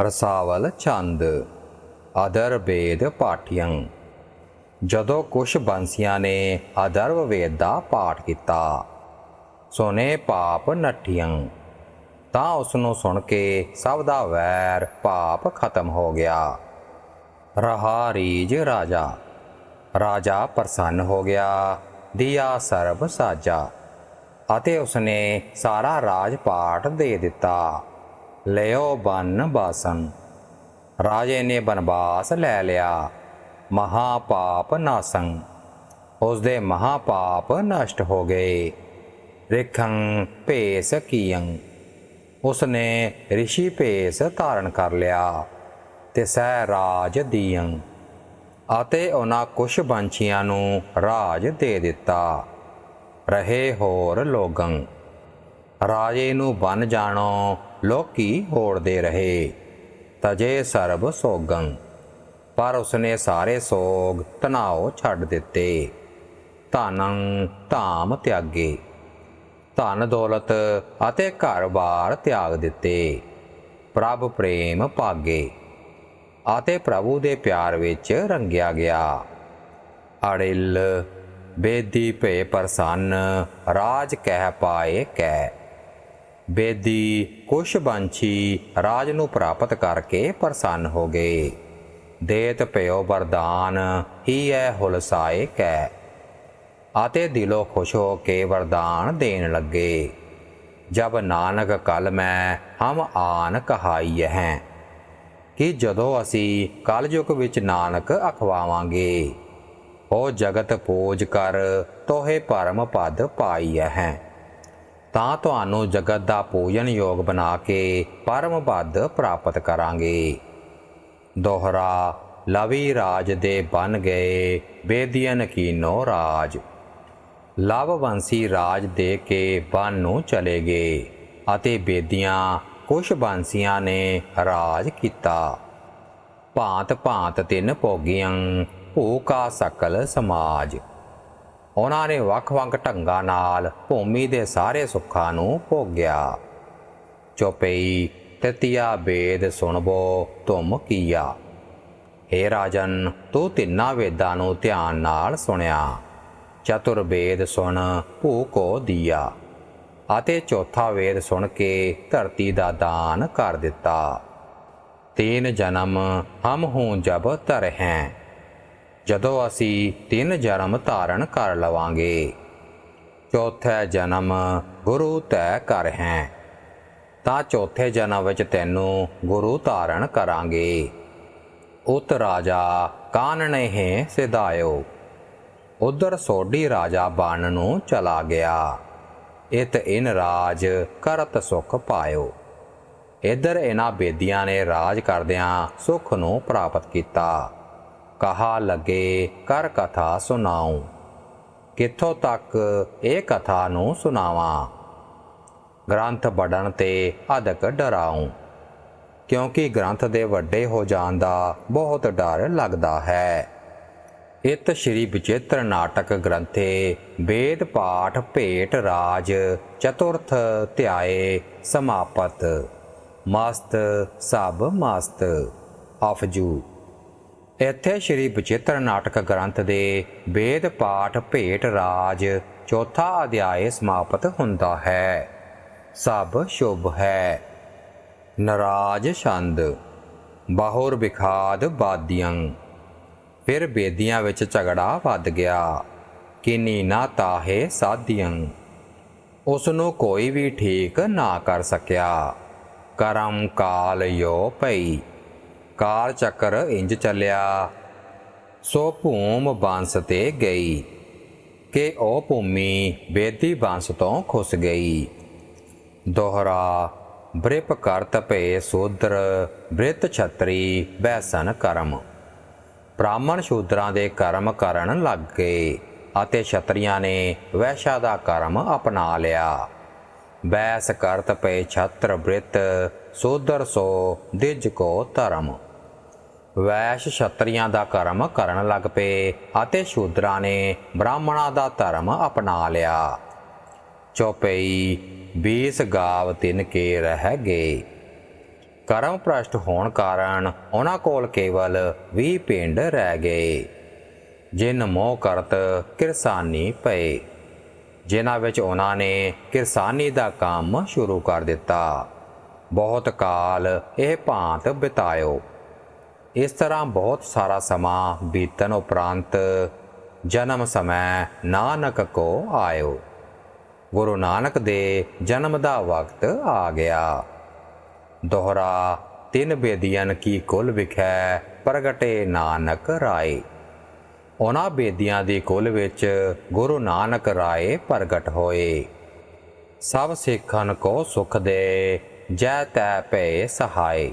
ਰਸਾਵਲ ਚੰਦ other ਵੇਦ ਪਾਠੀਆਂ ਜਦੋਂ ਕੁਛ ਬੰਸੀਆਂ ਨੇ ਅਦਰਵ ਵੇਦ ਦਾ ਪਾਠ ਕੀਤਾ, ਸੋਨੇ ਪਾਪ ਨੱਠੀਆਂ ਤਾਂ ਉਸ ਨੂੰ ਸੁਣ ਕੇ ਸਭ ਦਾ ਵੈਰ ਪਾਪ ਖਤਮ ਹੋ ਗਿਆ। ਰਹਾ ਰੀਜ ਰਾਜਾ ਰਾਜਾ ਪ੍ਰਸੰਨ ਹੋ ਗਿਆ, ਦਿਆ ਸਰਬ ਸਾਜਾ, ਅਤੇ ਉਸਨੇ ਸਾਰਾ ਰਾਜ ਪਾਠ ਦੇ ਦਿੱਤਾ। ਲਿਓ ਬਨ ਬਾਸਨ। ਰਾਜੇ ਨੇ ਬਨਵਾਸ ਲੈ ਲਿਆ ਮਹਾ ਪਾਪ ਨਾਸੰ। ਉਸ ਦੇ ਮਹਾ ਪਾਪ ਨਸ਼ਟ ਹੋ ਗਏ। ਰਿਖੰ ਭੇਸ ਕੀਯੰ ਉਸਨੇ ઋષਿ ਭੇਸ ਧਾਰਨ ਕਰ ਲਿਆ ਤੇ ਸਹਿ ਰਾਜ ਦੀਯੰ ਅਤੇ ਉਹਨਾਂ ਕੁਛ ਬੰਚੀਆਂ ਨੂੰ ਰਾਜ ਦੇ ਦਿੱਤਾ। ਰਹੇ ਹੋਰ ਲੋਗੰ। ਰਾਜੇ ਨੂੰ ਬਨ ਜਾਣੋ ਲੋਕੀ ਹੋੜਦੇ ਰਹੇ। ਤਜੇ ਸਰਬ ਸੋਗੰ। ਪਰ ਉਸਨੇ ਸਾਰੇ ਸੋਗ ਤਣਾਓ ਛੱਡ ਦਿੱਤੇ। ਧਨੰ ਧਾਮ ਤਿਆਗੇ। ਧਨ ਦੌਲਤ ਅਤੇ ਘਰ-ਬਾਰ ਤਿਆਗ ਦਿੱਤੇ। ਪ੍ਰਭ ਪ੍ਰੇਮ ਭਾਗੇ। ਅਤੇ ਪ੍ਰਭੂ ਦੇ ਪਿਆਰ ਵਿੱਚ ਰੰਗਿਆ ਗਿਆ। ਅੜਿਲ, ਬੇਦੀ ਭੇ ਪ੍ਰਸੰਨ, ਰਾਜ ਕਹਿ ਪਾਏ ਕਹਿ ਬੇਦੀ ਕੁਸ਼ ਬੰਛੀ ਰਾਜ ਨੂੰ ਪ੍ਰਾਪਤ ਕਰਕੇ ਪ੍ਰਸੰਨ ਹੋ ਗਏ। ਦੇਤ ਭਇਓ ਵਰਦਾਨ, ਹੀ ਐ ਹੁਲਸਾਏ ਕੈ। ਅਤੇ ਦਿਲੋਂ ਖੁਸ਼ ਹੋ ਕੇ ਵਰਦਾਨ ਦੇਣ ਲੱਗੇ। ਜਬ ਨਾਨਕ ਕਲ ਮੈਂ ਹਮ ਆਨ ਕਹਾਈ ਹੈ। ਕਿ ਜਦੋਂ ਅਸੀਂ ਕਲਯੁਗ ਵਿੱਚ ਨਾਨਕ ਅਖਵਾਵਾਂਗੇ, ਉਹ ਜਗਤ ਪੂਜ ਕਰ ਤੋਹੇ ਪਰਮ ਪਦ ਪਾਈ ਹੈ। ਤਾਂ ਤੁਹਾਨੂੰ ਜਗਤ ਦਾ ਪੂਜਨ ਯੋਗ ਬਣਾ ਕੇ ਪਰਮ ਪਦ ਪ੍ਰਾਪਤ ਕਰਾਂਗੇ। ਦੋਹਰਾ, ਲਵੀ ਰਾਜ ਦੇ ਬਨ ਗਏ ਬੇਦੀਨ ਕੀਨੋ ਰਾਜ। ਲਵ ਬੰਸੀ ਰਾਜ ਦੇ ਕੇ ਬਨ ਨੂੰ ਚਲੇ ਗਏ ਅਤੇ ਬੇਦੀਆਂ ਕੁਛ ਬੰਸੀਆਂ ਨੇ ਰਾਜ ਕੀਤਾ। ਭਾਂਤ ਭਾਂਤ ਤਿੰਨ ਭੋਗੀਆਂ ਭੂਕਾ ਸਕਲ ਸਮਾਜ। ਉਹਨਾਂ ਨੇ ਵੱਖ-ਵੱਖ ਢੰਗਾਂ ਨਾਲ ਭੂਮੀ ਦੇ ਸਾਰੇ ਸੁੱਖਾਂ ਨੂੰ ਭੋਗਿਆ। ਚੋਪਈ ਤਤਿਆ ਵੇਦ ਸੁਣਬੋ ਤੁਮ ਕੀਆ। हे ਰਾਜਨ, ਤੂੰ ਤਿੰਨਾਂ ਵੇਦਾਂ ਨੂੰ ਧਿਆਨ ਨਾਲ ਸੁਣਿਆ। ਚਤੁਰ ਵੇਦ ਸੁਣ, ਭੂ ਕੋ ਦਿਆ। ਅਤੇ ਚੌਥਾ ਵੇਦ ਸੁਣ ਕੇ ਧਰਤੀ ਦਾ ਦਾਨ ਕਰ ਦਿੱਤਾ। ਤੀਨ ਜਨਮ, ਹਮ ਹੂੰ ਜਬ ਤਰ ਹੈ ਜਦੋਂ ਅਸੀਂ ਤਿੰਨ ਜਨਮ ਧਾਰਨ ਕਰ ਲਵਾਂਗੇ। ਚੌਥੇ ਜਨਮ ਗੁਰੂ ਤੈ ਕਰ ਹੈ। ਤਾਂ ਚੌਥੇ ਜਨਮ ਵਿੱਚ ਤੈਨੂੰ ਗੁਰੂ ਧਾਰਨ ਕਰਾਂਗੇ। ਉਤ ਰਾਜਾ ਕਾਨ ਨੇ ਹੈ ਸਿਧਾਇਓ। ਉਧਰ ਸੋਢੀ ਰਾਜਾ ਬਣ ਨੂੰ ਚਲਾ ਗਿਆ। ਇਤ ਇਨ ਰਾਜ ਕਰਤ ਸੁਖ ਪਾਇਓ। ਇਧਰ ਇਹਨਾਂ ਬੇਦੀਆਂ ਨੇ ਰਾਜ ਕਰਦਿਆਂ ਸੁਖ ਨੂੰ ਪ੍ਰਾਪਤ ਕੀਤਾ। ਕਹਾ ਲੱਗੇ, ਕਰ ਕਥਾ ਸੁਣਾਉ। ਕਿੱਥੋਂ ਤੱਕ ਇਹ ਕਥਾ ਨੂੰ ਸੁਣਾਵਾਂ? ਗ੍ਰੰਥ ਪੜਨ ਤੇ ਅਦਕ ਡਰਾਉ। ਕਿਉਂਕਿ ਗ੍ਰੰਥ ਦੇ ਵੱਡੇ ਹੋ ਜਾਣ ਦਾ ਬਹੁਤ ਡਰ ਲੱਗਦਾ ਹੈ। ਇਤ ਸ਼੍ਰੀ ਵਿਚੇਤਰ ਨਾਟਕ ਗ੍ਰੰਥੇ, ਵੇਦ ਪਾਠ ਭੇਟ ਰਾਜ, ਚਤੁਰਥ ਧਿਆਏ ਸਮਾਪਤ। ਮਸਤ ਸਭ ਮਸਤ। ਅਫਜੂ ਇੱਥੇ ਸ਼੍ਰੀ ਬਚਿੱਤਰ ਨਾਟਕ ਗ੍ਰੰਥ ਦੇ ਵੇਦ ਪਾਠ ਭੇਟ ਰਾਜ ਚੌਥਾ ਅਧਿਆਇ ਸਮਾਪਤ ਹੁੰਦਾ ਹੈ। ਸਭ ਸ਼ੁਭ ਹੈ। ਨਰਾਜ ਛੰਦ, ਬਾਹੁਰ ਵਿਖਾਦ ਬਾਦੀਆਂ, ਫਿਰ ਬੇਦੀਆਂ ਵਿੱਚ ਝਗੜਾ ਵੱਧ ਗਿਆ, ਕਿਨੀ ਨਾ ਤਾਹੇ ਸਾਧੀਆਂ ਉਸ ਨੂੰ ਕੋਈ ਵੀ ਠੀਕ ਨਾ ਕਰ ਸਕਿਆ। ਕਰਮ ਕਾਲ ਯੋ ਪਈ ਕਾਲ ਚੱਕਰ ਇੰਜ ਚੱਲਿਆ। ਸੋ ਭੂਮ ਬੰਸ ਤੇ ਗਈ ਕਿ ਉਹ ਭੂਮੀ ਬੇਦੀ ਬੰਸ ਤੋਂ ਖੁੱਸ ਗਈ। ਦੋਹਰਾ ਬ੍ਰਿਪ ਕਰਤ ਭੇ ਸੂਦਰ, ਬ੍ਰਿਤ ਛਤਰੀ ਬੈਸਨ ਕਰਮ। ਬ੍ਰਾਹਮਣ ਸ਼ੂਦਰਾਂ ਦੇ ਕਰਮ ਕਰਨ ਲੱਗ ਗਏ ਅਤੇ ਛਤਰੀਆਂ ਨੇ ਵੈਸ਼ਾ ਦਾ ਕਰਮ ਅਪਣਾ ਲਿਆ। ਬੈਸ ਕਰਤ ਪਏ ਛਤਰ ਬ੍ਰਿਤ, ਸੂਦਰ ਸੋ ਦਿਜ ਕੋ ਧਰਮ। ਵੈਸ਼ ਛਤਰੀਆਂ ਦਾ ਕਰਮ ਕਰਨ ਲੱਗ ਪਏ ਅਤੇ ਸ਼ੂਦਰਾਂ ਨੇ ਬ੍ਰਾਹਮਣਾਂ ਦਾ ਧਰਮ ਅਪਣਾ ਲਿਆ। ਚੌਪਈ 20 ਗਾਵ ਤਿੰਨ ਕੇ ਰਹਿ ਗਏ। ਕਰਮ ਭ੍ਰਸ਼ਟ ਹੋਣ ਕਾਰਨ ਉਹਨਾਂ ਕੋਲ ਕੇਵਲ 20 ਪਿੰਡ ਰਹਿ ਗਏ। ਜਿਨ ਮੋਹ ਕਰਤ ਕਿਰਸਾਨੀ ਪਏ। ਜਿਨ੍ਹਾਂ ਵਿੱਚ ਉਹਨਾਂ ਨੇ ਕਿਰਸਾਨੀ ਦਾ ਕੰਮ ਸ਼ੁਰੂ ਕਰ ਦਿੱਤਾ। ਬਹੁਤ ਕਾਲ ਇਹ ਭਾਂਤ ਬਿਤਾਇਓ। ਇਸ ਤਰ੍ਹਾਂ ਬਹੁਤ ਸਾਰਾ ਸਮਾਂ ਬੀਤਣ ਉਪਰੰਤ ਜਨਮ ਸਮੈ ਨਾਨਕ ਕੋ ਆਇਓ। ਗੁਰੂ ਨਾਨਕ ਦੇ ਜਨਮ ਦਾ ਵਕਤ ਆ ਗਿਆ। ਦੋਹਰਾ ਤਿੰਨ ਬੇਦੀਆਂ ਕੀ ਕੁਲ ਵਿਖੈ ਪ੍ਰਗਟੇ ਨਾਨਕ ਰਾਏ। ਉਹਨਾਂ ਬੇਦੀਆਂ ਦੀ ਕੁੱਲ ਵਿੱਚ ਗੁਰੂ ਨਾਨਕ ਰਾਏ ਪ੍ਰਗਟ ਹੋਏ। ਸਭ ਸਿੱਖਨ ਕੋ ਸੁਖ ਦੇ, ਜੈ ਤੈ ਭੈ ਸਹਾਈ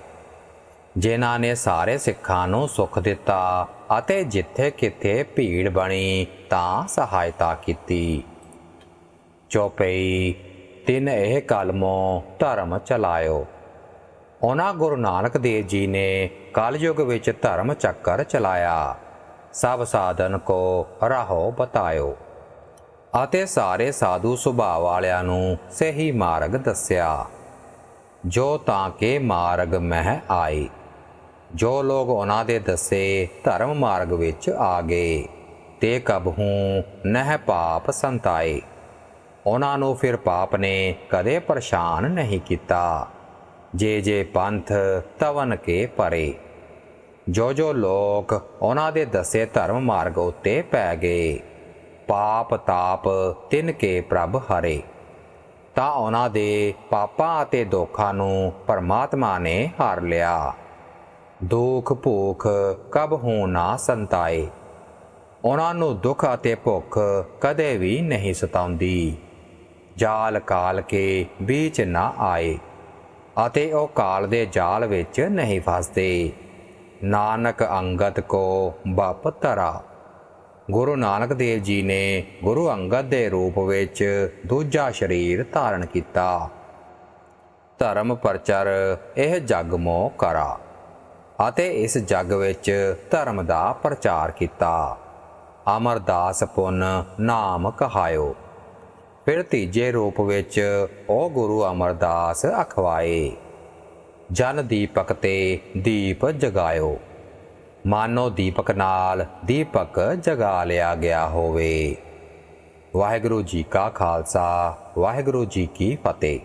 ਜਿਨ੍ਹਾਂ ਨੇ ਸਾਰੇ ਸਿੱਖਾਂ ਨੂੰ ਸੁਖ ਦਿੱਤਾ ਅਤੇ ਜਿੱਥੇ ਕਿਤੇ ਭੀੜ ਬਣੀ ਤਾਂ ਸਹਾਇਤਾ ਕੀਤੀ। ਚੌਪਈ, ਤਿੰਨ ਇਹ ਕਲਮੋ ਧਰਮ ਚਲਾਇਓ। ਉਹਨਾਂ ਗੁਰੂ ਨਾਨਕ ਦੇਵ ਜੀ ਨੇ ਕਲਯੁਗ ਵਿੱਚ ਧਰਮ ਚੱਕਰ ਚਲਾਇਆ। ਸਭ ਸਾਧਨ ਕੋ ਰਾਹੋ ਬਤਾਇਓ। ਅਤੇ ਸਾਰੇ ਸਾਧੂ ਸੁਭਾਅ ਵਾਲਿਆਂ ਨੂੰ ਸਹੀ ਮਾਰਗ ਦੱਸਿਆ। ਜੋ ਤਾਂ ਕੇ ਮਾਰਗ ਮਹਿ ਆਏ। ਜੋ ਲੋਕ ਉਹਨਾਂ ਦੇ ਦੱਸੇ ਧਰਮ ਮਾਰਗ ਵਿੱਚ ਆ ਗਏ, ਤੇ ਕਬਹੂ ਨਹਿ ਪਾਪ ਸੰਤਾਏ। ਉਹਨਾਂ ਨੂੰ ਫਿਰ ਪਾਪ ਨੇ ਕਦੇ ਪਰੇਸ਼ਾਨ ਨਹੀਂ ਕੀਤਾ। ਜੇ ਜੇ ਪੰਥ ਤਵਨ ਕੇ ਪਰੇ। ਜੋ ਜੋ ਲੋਕ ਉਹਨਾਂ ਦੇ ਦੱਸੇ ਧਰਮ ਮਾਰਗ ਉੱਤੇ ਪੈ ਗਏ। ਪਾਪ ਤਾਪ ਤਿਨ ਕੇ ਪ੍ਰਭ ਹਰੇ। ਤਾਂ ਉਹਨਾਂ ਦੇ ਪਾਪਾਂ ਅਤੇ ਦੁੱਖਾਂ ਨੂੰ ਪਰਮਾਤਮਾ ਨੇ ਹਾਰ ਲਿਆ। ਦੁੱਖ ਭੁੱਖ ਕਬ ਹੋ ਨਾ ਸੰਤਾਏ। ਉਹਨਾਂ ਨੂੰ ਦੁੱਖ ਅਤੇ ਭੁੱਖ ਕਦੇ ਵੀ ਨਹੀਂ ਸਤਾਉਂਦੀ। ਜਾਲ ਕਾਲ ਕੇ ਵਿੱਚ ਨਾ ਆਏ ਅਤੇ ਉਹ ਕਾਲ ਦੇ ਜਾਲ ਵਿੱਚ ਨਹੀਂ ਫਸਦੇ। ਨਾਨਕ ਅੰਗਦ ਕੋ ਬਪ ਧਰਾ। ਗੁਰੂ ਨਾਨਕ ਦੇਵ ਜੀ ਨੇ ਗੁਰੂ ਅੰਗਦ ਦੇ ਰੂਪ ਵਿੱਚ ਦੂਜਾ ਸਰੀਰ ਧਾਰਨ ਕੀਤਾ। ਧਰਮ ਪ੍ਰਚਰ ਇਹ ਜਗ ਮੋ ਕਰਾ ਅਤੇ ਇਸ ਜਗ ਵਿੱਚ ਧਰਮ ਦਾ ਪ੍ਰਚਾਰ ਕੀਤਾ। ਅਮਰਦਾਸ ਪੁੰਨ ਨਾਮ ਕਹਾਇਓ। ਫਿਰ ਤੀਜੇ ਰੂਪ ਵਿੱਚ ਉਹ ਗੁਰੂ ਅਮਰਦਾਸ ਅਖਵਾਏ। ਜਨ ਦੀਪਕ ਤੇ ਦੀਪ ਜਗਾਇਓ। ਮਾਨੋ ਦੀਪਕ ਨਾਲ ਦੀਪਕ ਜਗਾ ਲਿਆ ਗਿਆ ਹੋਵੇ। ਵਾਹਿਗੁਰੂ ਜੀ ਕਾ ਖਾਲਸਾ, ਵਾਹਿਗੁਰੂ ਜੀ ਕੀ ਫਤਿਹ।